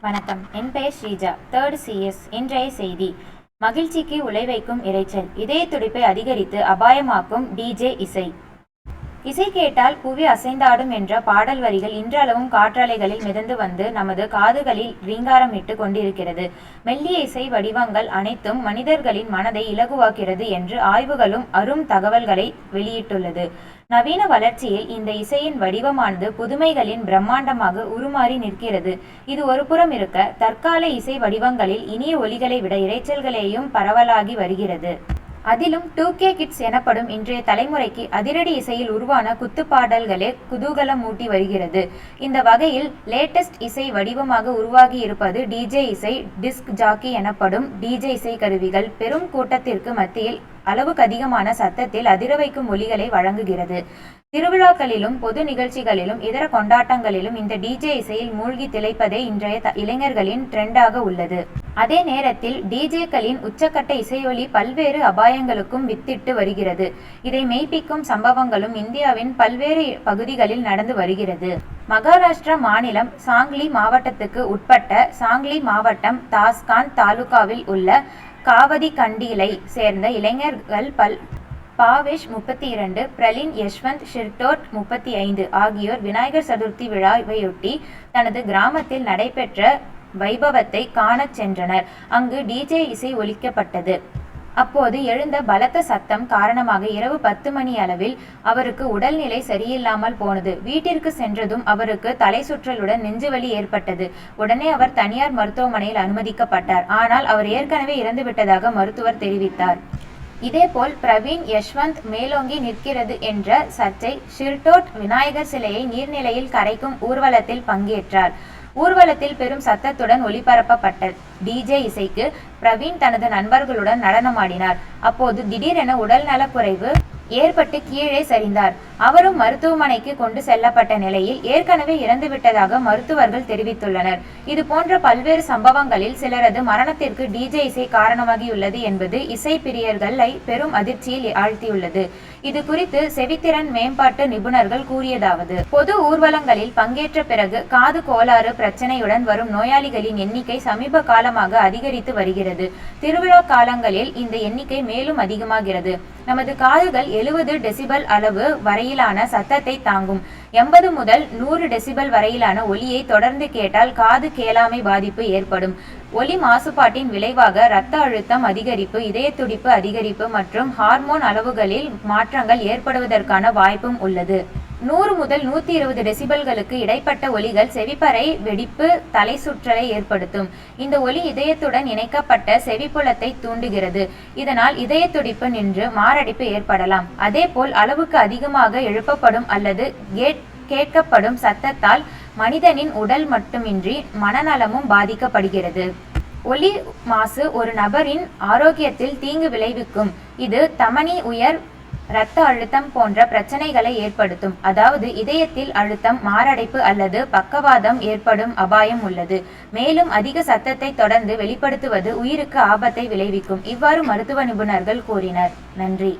வணக்கம். என் பெயர் Sreeja. Third CS இன்றைய செய்தி. மகிழ்ச்சிக்கு உழைவைக்கும் இரைச்சல் இதய துடிப்பை அதிகரித்து அபாயமாக்கும் டிஜே இசை. இசை கேட்டால் புவி அசைந்தாடும் என்ற பாடல் வரிகள் இன்றளவும் காற்றாலைகளில் மிதந்து வந்து நமது காதுகளில் ரீங்காரமிட்டு கொண்டிருக்கிறது. மெல்லிய இசை வடிவங்கள் அனைத்தும் மனிதர்களின் மனதை இலகுவாக்கிறது என்று ஆய்வுகளும் அரும் தகவல்களை வெளியிட்டுள்ளது. நவீன வளர்ச்சியில் இந்த இசையின் வடிவமானது புதுமைகளின் பிரம்மாண்டமாக உருமாறி நிற்கிறது. இது ஒரு புறம் இருக்க தற்கால இசை வடிவங்களில் இனிய ஒலிகளை விட இரைச்சல்களையும் பரவலாகி வருகிறது. அதிலும் டூ கே கிட்ஸ் எனப்படும் இன்றைய தலைமுறைக்கு அதிரடி இசையில் உருவான குத்துப்பாடல்களே குதூகலம் மூட்டி வருகிறது. இந்த வகையில் லேட்டஸ்ட் இசை வடிவமாக உருவாகி இருப்பது டிஜே இசை டிஸ்க் ஜாக்கி எனப்படும் டிஜே இசை கருவிகள் பெரும் கூட்டத்திற்கு மத்தியில் அளவுக்கு அதிகமான சத்தத்தில் அதிர வைக்கும் ஒலிகளை வழங்குகிறது. திருவிழாக்களிலும் பொது நிகழ்ச்சிகளிலும் இதர கொண்டாட்டங்களிலும் இந்த டிஜே இசையில் மூழ்கி திளைப்பதே இன்றைய இளைஞர்களின் ட்ரெண்டாக உள்ளது. அதே நேரத்தில் டிஜேக்களின் உச்சக்கட்ட இசையொலி பல்வேறு அபாயங்களுக்கும் வித்திட்டு வருகிறது. இதை மெய்ப்பிக்கும் சம்பவங்களும் இந்தியாவின் பல்வேறு பகுதிகளில் நடந்து வருகிறது. மகாராஷ்டிரா மாநிலம் சாங்லி மாவட்டத்துக்கு உட்பட்ட சாங்லி மாவட்டம் தாஸ்கான் தாலுகாவில் உள்ள காவதி கண்டிலை சேர்ந்த இளைஞர்கள் பல் பாவேஷ் முப்பத்தி இரண்டு பிரலின் யஷ்வந்த் ஷிர்டோட் முப்பத்தி ஐந்து ஆகியோர் விநாயகர் சதுர்த்தி விழாவையொட்டி தனது கிராமத்தில் நடைபெற்ற வைபவத்தை காணச் சென்றனர். அங்கு டிஜே இசை ஒலிக்கப்பட்டது. அப்போது எழுந்த பலத்த சத்தம் காரணமாக இரவு பத்து மணி அளவில் அவருக்கு உடல்நிலை சரியில்லாமல் போனது. வீட்டிற்கு சென்றதும் அவருக்கு தலை சுற்றலுடன் நெஞ்சுவலி ஏற்பட்டது. உடனே அவர் தனியார் மருத்துவமனையில் அனுமதிக்கப்பட்டார். ஆனால் அவர் ஏற்கனவே இறந்துவிட்டதாக மருத்துவர் தெரிவித்தார். இதேபோல் பிரவீன் யஷ்வந்த் மேலோங்கி நிற்கிறது என்ற சர்ச்சை ஷிர்டோட் விநாயகர் சிலையை நீர்நிலையில் கரைக்கும் ஊர்வலத்தில் பங்கேற்றார். ஊர்வலத்தில் பெரும் சத்தத்துடன் ஒளிபரப்பப்பட்ட டிஜே இசைக்கு பிரவீன் தனது நண்பர்களுடன் நடனமாடினார். அப்போது திடீரென உடல் நலக்குறைவு ஏற்பட்டு கீழே சரிந்தார். அவரும் மருத்துவமனைக்கு கொண்டு செல்லப்பட்ட நிலையில் ஏற்கனவே இறந்துவிட்டதாக மருத்துவர்கள் தெரிவித்துள்ளனர். இது போன்ற பல்வேறு சம்பவங்களில் சிலரது மரணத்திற்கு டிஜே இசை காரணமாகியுள்ளது என்பது இசை பிரியர்களை பெரும் அதிர்ச்சியில் ஆழ்த்தியுள்ளது. இது குறித்து செவித்திறன் மேம்பாட்டு நிபுணர்கள் கூறியதாவது பொது ஊர்வலங்களில் பங்கேற்ற பிறகு காது கோளாறு பிரச்சனையுடன் வரும் நோயாளிகளின் எண்ணிக்கை சமீப காலமாக அதிகரித்து வருகிறது. திருவிழா காலங்களில் இந்த எண்ணிக்கை மேலும் அதிகமாகிறது. நமது காதுகள் எழுபது டெசிபல் அளவு வரையிலான சத்தத்தை தாங்கும். எண்பது முதல் நூறு டெசிபல் வரையிலான ஒலியை தொடர்ந்து கேட்டால் காது கேளாமை பாதிப்பு ஏற்படும். ஒலி மாசுபாட்டின் விளைவாக இரத்த அழுத்தம் அதிகரிப்பு இதய துடிப்பு அதிகரிப்பு மற்றும் ஹார்மோன் அளவுகளில் மாற்றங்கள் ஏற்படுவதற்கான வாய்ப்பும் உள்ளது. நூறு முதல் நூத்தி இருபது டெசிபல்களுக்கு இடைப்பட்ட ஒலிகள் செவிப்பறை வெடிப்பு தலை சுற்றலை ஏற்படுத்தும். இந்த ஒலி இதயத்துடன் இணைக்கப்பட்ட செவிப்புலத்தை தூண்டுகிறது. இதனால் இதய துடிப்பு நின்று மாரடைப்பு ஏற்படலாம். அதேபோல் அளவுக்கு அதிகமாக எழுப்பப்படும் அல்லது கேட் கேட்கப்படும் சத்தத்தால் மனிதனின் உடல் மட்டுமின்றி மனநலமும் பாதிக்கப்படுகிறது. ஒலி மாசு ஒரு நபரின் ஆரோக்கியத்தில் தீங்கு விளைவிக்கும். இது தமனி உயர் இரத்த அழுத்தம் போன்ற பிரச்சனைகளை ஏற்படுத்தும். அதாவது இதயத்தில் அழுத்தம் மாரடைப்பு அல்லது பக்கவாதம் ஏற்படும் அபாயம் உள்ளது. மேலும் அதிக சத்தத்தை தொடர்ந்து வெளிப்படுத்துவது உயிருக்கு ஆபத்தை விளைவிக்கும். இவ்வாறு மருத்துவ நிபுணர்கள் கூறினர். நன்றி.